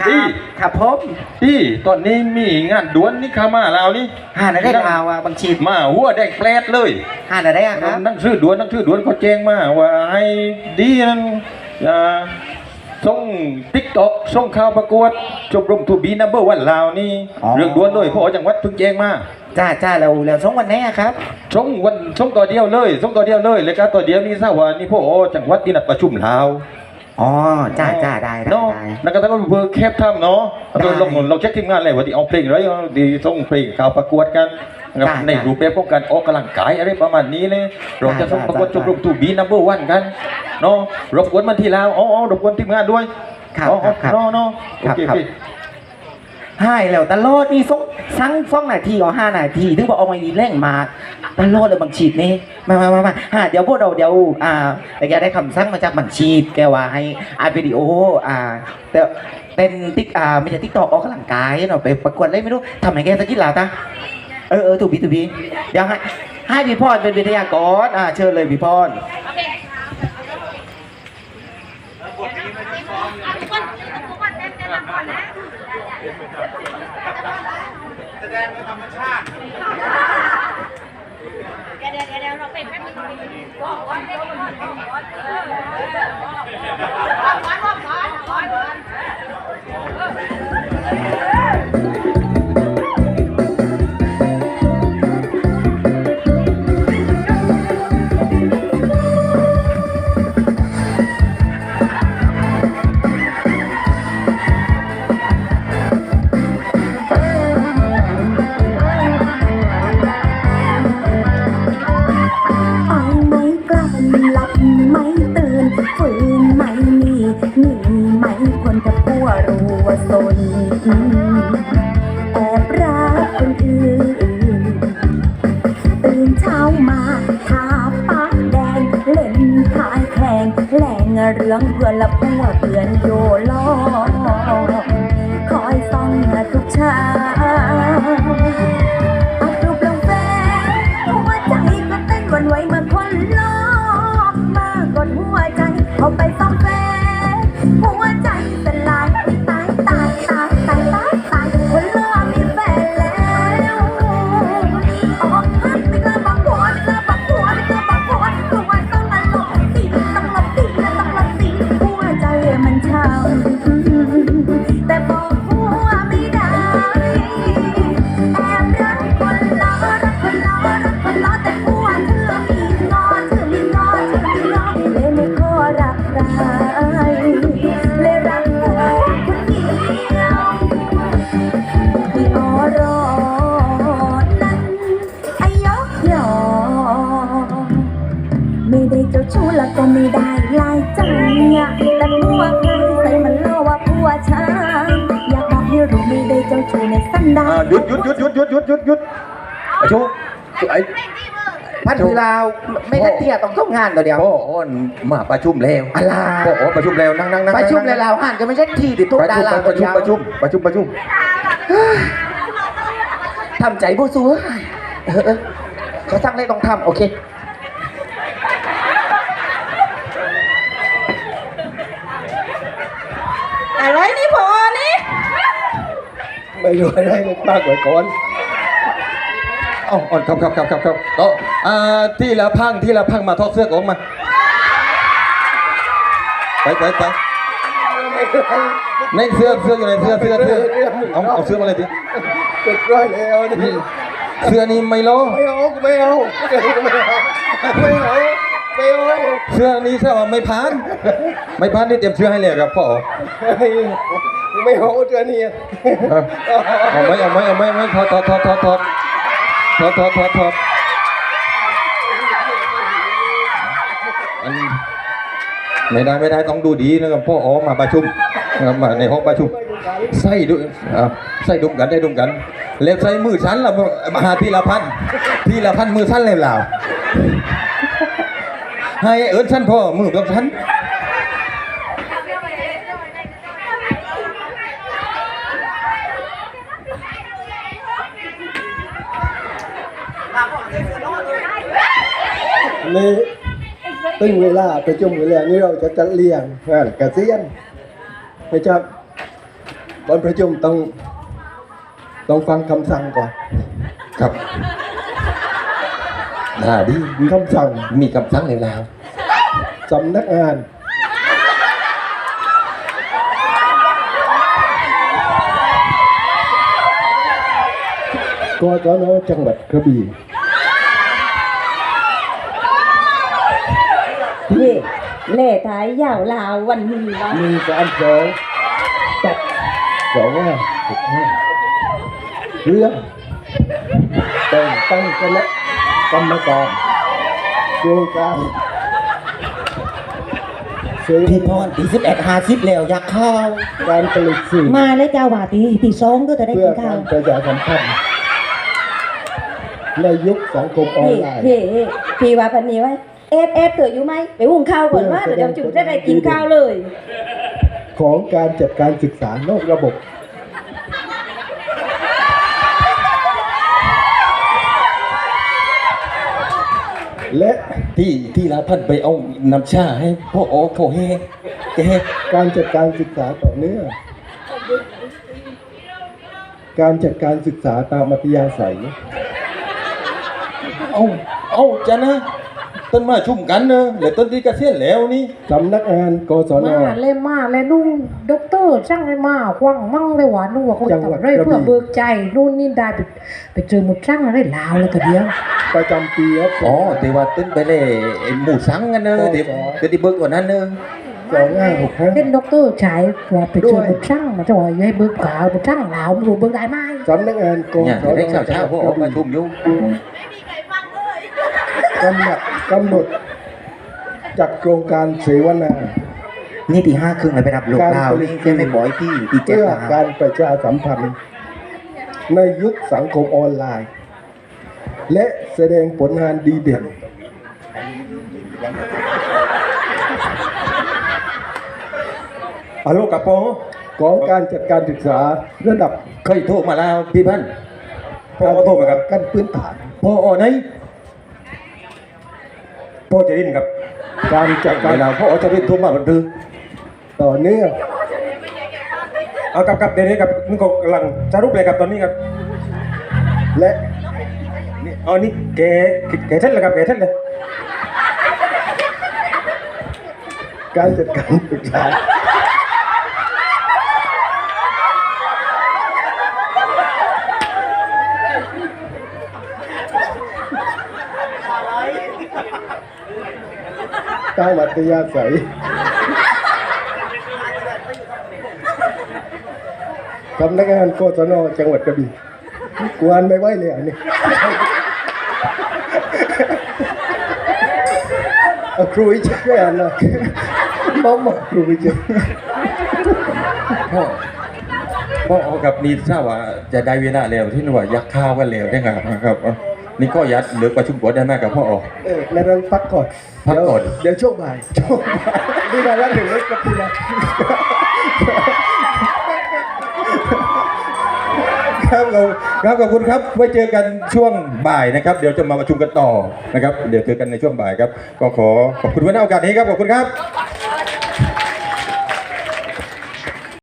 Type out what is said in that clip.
ครับพี่ครับผมพี่ตอนนี้มีงานดวนนี่ข้ามาแล้วนี่หาได้ข่าวว่าบางชีมาหัวแดงแปลดเลยหาได้อะครับนั่งชื่อดวนนั่งชื่อดวนเขาแจ้งมาว่าให้ดีนั่นอ่าส่งติ๊กต็อกส่งข่าวประกวดชมรมทูบีนัมเบอร์วันลาวนี่เรื่องดวนเลยพ่อจังหวัดเพิ่งแจ้งมาจ้าจ้าเราเราสองวันไหนอะครับส่งวันส่งตัวเดียวเลยส่งตัวเดียวเลยเลยก็ตัวเดียวนี่ทราบว่านี่พ่อจังหวัดที่นัดประชุมลาว อ๋อจ้าจ้าได้ได้เนาะได้แล้วก็ต้องเบอร์แคบทำเนาะได้เราเราเราเช็คทีมงานอะไรว่าดีเอาเพลงอะไรดีส่งเพลงข่าวประกวดกันนะครับได้ในได้รูปแบบของการออกกำลังกายอะไรประมาณนี้เลยเราจะส่งได้ประกวดได้ชมรมทูบีนัมเบอร์วันกันเนาะรบกวนมันทีลาวอ๋ออ๋อรบกวนทีมงานด้วยครับอ๋อครับครับเนาะเนาะโอครับเค ครับพี่แล้วตลอดนี่ส่งสั่งฟองนาทีอ๋อห้านาทีถึงบอกเอามาอีแรงมาตลอดเลยบางชีดนี่มามามามาฮะเดี๋ยวพวกเราเดี๋ยวอ่าแต่แกได้คำสั่งมาจากบางชีดแกว่าให้อัดวิดีโออ่าแต่เป็นติ๊กอ่าไม่ใช่ติ๊กตอกออกกำลังกายเนาะไปประกวดอะไรไม่รู้ทำให้แกสกกินลาตาเออเออถูกพี่ถูกพี่เดี๋ยวให้ให้พี่พรเป็นวิทยากรอ่าเชิญเลยพี่พร เดี๋ยวเดี๋ยวเดี๋ยวเราเป็นแป๊บนึงบอกว่าเด็กก่อนบอกว่าเออบอกก่อนบอกก่อนบอกก่อนเอา งแรงเรื่องเพื่อนละพัวเพื่อนโยล้อคอยส่องทุกเช้าอัพรูปลงแฟนหัวใจก็เต้นวันไหวมื่อคนลอบมากดหัวใจเอาไปซ่องแฟนหัวใจ ดาอ่านหยุดหยุดหยุดหยุดหยุดหยุดหยุดหยุดไอ้ชูไอ้พันธีลาวไม่ได้เที่ยต้องต้องงานตัวเดียวพ่ออ้อนมาประชุมแล้วอะไรพ่ออ้อนประชุมแล้วนั่งนั่งนั่งประชุมในลาวห่านก็ไม่ใช่ที่ติดทุกประดาชุมราประชุมประชุมประชุมประชุมทำใจผู้สู้เออเออเขาสั่งเลยต้องทำโอเค อะไรนี่พอนี่ ไม่รู้อะไรเลยมากกว่าก่อนอ๋ออ่อนครับครับครับครับครับเนาะอ่าที่ละพังที่ละพังมาทอดเสื้อของมา ไปไปไปในเสื้อเสื้ออยู่ในเสื้อเสื้อเสื้อเอาเอาเสื้อมาเลยดิเรียบร้อยแล้วนี่เสื้อนี้ไม่โลไม่เอากูไม่เอาไม่เอาไม่เอาไม่เอาไม่เอาเสื้อนี้ใช่ว่าไม่ผ่าน ไม่ผ่านนี่เตรียมเสื้อให้เลยครับพ่อ ไม่เอาเดือนนี้เออเอาไหมเอาไหมเอาไหมเอาไหมถอดถอดถอดถอดถอดถอดถอดถอดถอดอันไม่ได้ไม่ได้ต้องดูดีนะครับพ่ออ๋อมาประชุมมาในห้องประชุมใส่ดูใส่ดุมกันได้ดุมกัน แล้วใส่มือชั้นละมหาทีละพันทีละพันมือชั้นเลยล่ะให้เอิญชั้นพ่อมือกับชั้น นี่ตึงเวลาประชุมกันแล้วนี่เราจะจัดเลี้ยงงานเกษียณนะครับตอนประชุมต้องต้องฟังคำสั่งก่อน ครับน่าดีมีคำสั่งมีคำสั่งแล้วสำนักงานกศนจังหวัดกระบี่ เย่เล่ท้ายยาวลาววันนี้วะหนึ่งสามสองตัดสองห้าหกห้าเรื่องแต่งตั้งคณะกรรมการโครงการเสรีพี่พรตีสิบเอ็ดห้าสิบแล้วอยากเข้าการผลิตสื่อมาแล้วจ้าวาตีตีสองก็จะได้เพื่กิอนข้ากาวรประชาสัมพันธ์ในยุคสังคมออนเฮ้ไลน์เฮ้เฮ้พี่ว่าพันนี้ไว้ เอฟเอฟเกิดอยู่ไหมไปหุงข้าวก่อนว่าเดี๋ยวเดี๋ยวจุดจะได้กินข้าวเลย ของการจัดการศึกษานอกระบบและที่ที่ลาท่านไปเอาน้ำชาให้พ่อโอเขาให้แกการจัดการศึกษาต่อเนื่องการจัดการศึกษาตามมัธยาศัย เอาเอาจะนะ ต้นมาชุ่มกันเนอะแล้วต้นที่เกษียณแล้วนี่สำนักงานกศน มาเลยมาเลยนุ่งด็อกเตอร์ช่างให้มาควังมั่งเลยหวานนู่นว่าเขาจังหวัดทำไรกระบี่เพื่อเบิกใจนู่นนี่ได้ไปไปเจอหมดช่างอะไรลาวเลยก็เดียวประจำปีครับ อ๋อแต่ว่าต้นไปเลยไอ้หมูสังกันเนอะเดี๋ยวเดี๋ยวที่เบิกกว่านั้นเนอะ สองห้าหกห้า เป็นด็อกเตอร์ชายว่าไปเจอหมดช่างมาจะว่าให้เบิกขาวหมดช่างลาวไม่รู้เบิกได้ไหม สำนักงานกเนี่ยศเดี๋ยวนได้ข่าวจัเช้างหพ่อวัดโอกระมา บี่ชุ่มอยู่กำหนดจัดโครงการเสวนา นี่ตีห้าครึ่งเลยไปรับลูกดาวนี่แค่ไม่บอกให้พี่ตีเจ็ดเพื่อนะการประชาสัมพันธ์ในยุคสังคมออนไลน์ และแสดงผลงานดีเด่น ฮัลโหลกับพ่อของการจัดการศึกษาระดับเคยโทรมาแล้วพี่พันธุ์พ่อก็โทรมาครับ ขั้นพื้นฐาน พ่ออ๋อไหน พ่อจะรินครับการจัดเวการลาพ่อจะรินโทรมาบันทึกต่อเนื่องเอากับกับเดี๋ยวนี้กับนี่ก็กำลังสรุปเลยครับตอนนี้ครับ และนี่เอานี่แกแกเส้นเลยครับแกเส้นเลยการจัดการศึกษา ตามอัธยาศัยสำนักงานกศนจังหวัดกระบี่กวนไม่ไหวเลยอันนี้เอาครูวิจัยอ่านหนะมามาครูวิจัยพ่อพ่ออ๋อกับนี่ทราบว่าจะได้เวลาแล้วที่หน่วยยักข้าวกันแล้วนะครับครับ นี่ก็ยัดเหลือประชุมบทได้ไหมกับพ่ออ๋อเออแล้วเราพักก่อนพักก่อน เดี๋ยวเดี๋ยวช่วงบ่ายช่วงบ่ายนี่มาแล้วหนึ่งเล็กกับพี่นะครับผมครับขอบคุณครับไว้เจอกันช่วงบ่ายนะครับ เดี๋ยวจะมาประชุมกันต่อนะครับ เดี๋ยวเจอกันในช่วงบ่ายครับ ก็ขอขอบคุณไว้ในโอกาสนี้ครับขอบคุณครับ